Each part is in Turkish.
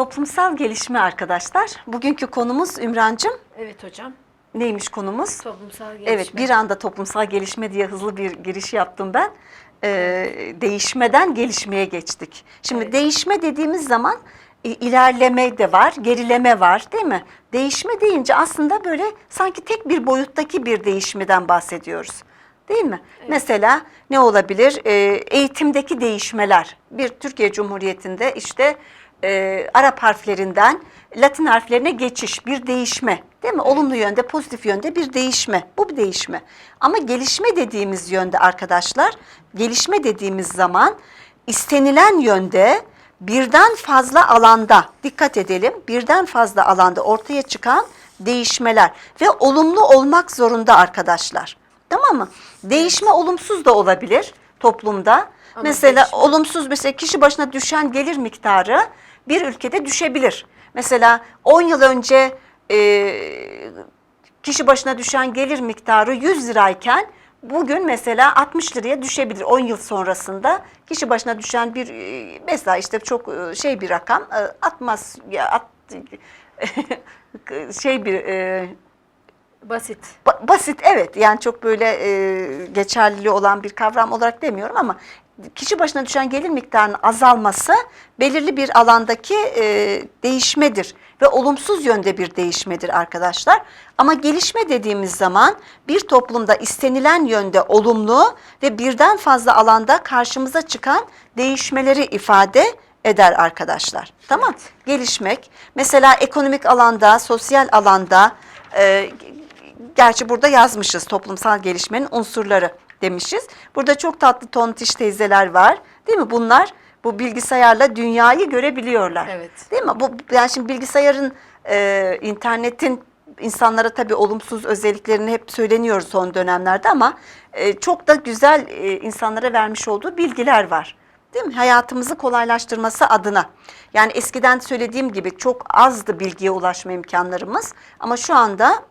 Toplumsal gelişme arkadaşlar. Bugünkü konumuz Ümrancığım. Evet hocam. Neymiş konumuz? Toplumsal gelişme. Evet bir anda toplumsal gelişme diye hızlı bir giriş yaptım ben. Ee, değişmeden gelişmeye geçtik. Şimdi Evet. değişme dediğimiz zaman i- ilerleme de var, gerileme var değil mi? Değişme deyince aslında böyle sanki tek bir boyuttaki bir değişmeden bahsediyoruz. Değil mi? Mesela ne olabilir? Ee, eğitimdeki değişmeler. Bir Türkiye Cumhuriyeti'nde işte e, Arap harflerinden Latin harflerine geçiş, bir değişme. Değil mi? Olumlu yönde, pozitif yönde bir değişme. Bu bir değişme. Ama gelişme dediğimiz yönde arkadaşlar, gelişme dediğimiz zaman istenilen yönde birden fazla alanda, dikkat edelim, birden fazla alanda ortaya çıkan değişmeler ve olumlu olmak zorunda arkadaşlar. Tamam mı? Değişme olumsuz da olabilir toplumda. Ama mesela değişme- olumsuz mesela kişi başına düşen gelir miktarı bir ülkede düşebilir. Mesela 10 yıl önce e, kişi başına düşen gelir miktarı 100 lirayken bugün mesela 60 liraya düşebilir 10 yıl sonrasında. Kişi başına düşen bir e, mesela işte çok e, şey bir rakam e, atmaz ya at, şey bir e, Basit. Ba- basit evet yani çok böyle e, geçerliliği olan bir kavram olarak demiyorum ama kişi başına düşen gelir miktarının azalması belirli bir alandaki e, değişmedir ve olumsuz yönde bir değişmedir arkadaşlar. Ama gelişme dediğimiz zaman bir toplumda istenilen yönde olumlu ve birden fazla alanda karşımıza çıkan değişmeleri ifade eder arkadaşlar. Tamam? Gelişmek mesela ekonomik alanda, sosyal alanda e, Gerçi burada yazmışız toplumsal gelişmenin unsurları demişiz. Burada çok tatlı tontiş teyzeler var. Değil mi? Bunlar bu bilgisayarla dünyayı görebiliyorlar. Evet. Değil mi? Bu yani şimdi bilgisayarın, e, internetin insanlara tabii olumsuz özelliklerini hep söyleniyoruz son dönemlerde ama e, çok da güzel e, insanlara vermiş olduğu bilgiler var. Değil mi? Hayatımızı kolaylaştırması adına. Yani eskiden söylediğim gibi çok azdı bilgiye ulaşma imkanlarımız ama şu anda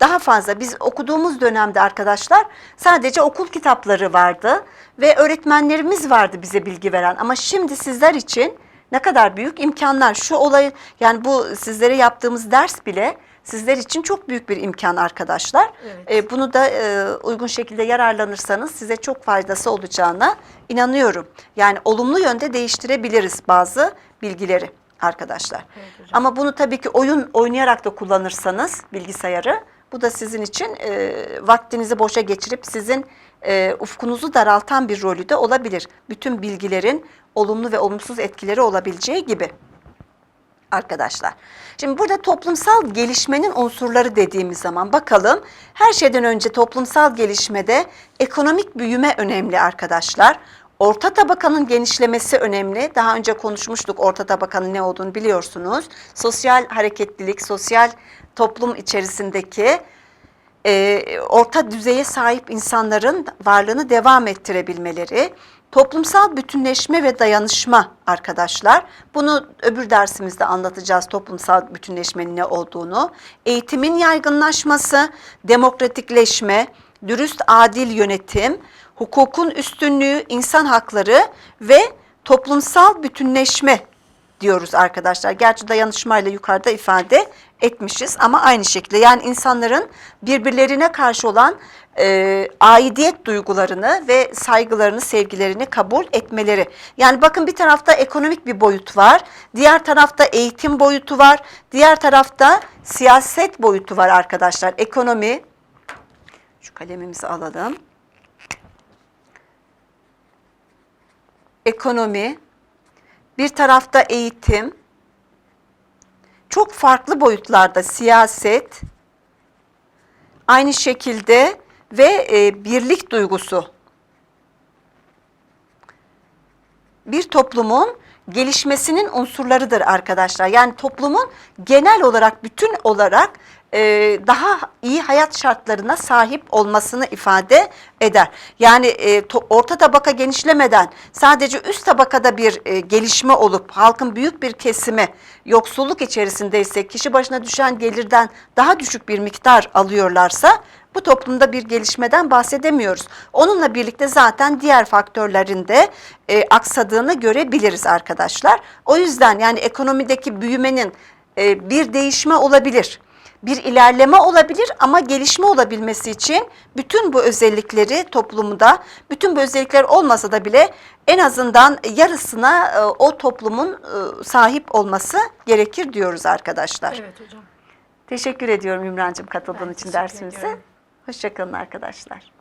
daha fazla biz okuduğumuz dönemde arkadaşlar sadece okul kitapları vardı ve öğretmenlerimiz vardı bize bilgi veren ama şimdi sizler için ne kadar büyük imkanlar şu olay yani bu sizlere yaptığımız ders bile sizler için çok büyük bir imkan arkadaşlar. Evet. E, bunu da e, uygun şekilde yararlanırsanız size çok faydası olacağına inanıyorum. Yani olumlu yönde değiştirebiliriz bazı bilgileri arkadaşlar. Evet hocam. Ama bunu tabii ki oyun oynayarak da kullanırsanız bilgisayarı bu da sizin için e, vaktinizi boşa geçirip sizin e, ufkunuzu daraltan bir rolü de olabilir. Bütün bilgilerin olumlu ve olumsuz etkileri olabileceği gibi arkadaşlar. Şimdi burada toplumsal gelişmenin unsurları dediğimiz zaman bakalım her şeyden önce toplumsal gelişmede ekonomik büyüme önemli arkadaşlar. Orta tabakanın genişlemesi önemli. Daha önce konuşmuştuk orta tabakanın ne olduğunu biliyorsunuz. Sosyal hareketlilik, sosyal toplum içerisindeki e, orta düzeye sahip insanların varlığını devam ettirebilmeleri, toplumsal bütünleşme ve dayanışma arkadaşlar. Bunu öbür dersimizde anlatacağız toplumsal bütünleşmenin ne olduğunu. Eğitimin yaygınlaşması, demokratikleşme, dürüst adil yönetim, hukukun üstünlüğü, insan hakları ve toplumsal bütünleşme diyoruz arkadaşlar. Gerçi dayanışmayla yukarıda ifade etmişiz ama aynı şekilde yani insanların birbirlerine karşı olan e, aidiyet duygularını ve saygılarını, sevgilerini kabul etmeleri. Yani bakın bir tarafta ekonomik bir boyut var, diğer tarafta eğitim boyutu var, diğer tarafta siyaset boyutu var arkadaşlar. Ekonomi, şu kalemimizi alalım. Ekonomi, bir tarafta eğitim, çok farklı boyutlarda siyaset, aynı şekilde ve e, birlik duygusu. Bir toplumun gelişmesinin unsurlarıdır arkadaşlar. Yani toplumun genel olarak, bütün olarak e, daha iyi hayat şartlarına sahip olmasını ifade eder. Yani e, to- orta tabaka genişlemeden sadece üst tabakada bir e, gelişme olup halkın büyük bir kesimi yoksulluk içerisindeyse kişi başına düşen gelirden daha düşük bir miktar alıyorlarsa bu toplumda bir gelişmeden bahsedemiyoruz. Onunla birlikte zaten diğer faktörlerin de e, aksadığını görebiliriz arkadaşlar. O yüzden yani ekonomideki büyümenin e, bir değişme olabilir bir ilerleme olabilir ama gelişme olabilmesi için bütün bu özellikleri toplumda, bütün bu özellikler olmasa da bile en azından yarısına e, o toplumun e, sahip olması gerekir diyoruz arkadaşlar. Evet hocam. Teşekkür ediyorum Ümrancığım katıldığın Ben için dersimize. ediyorum. Hoşçakalın arkadaşlar.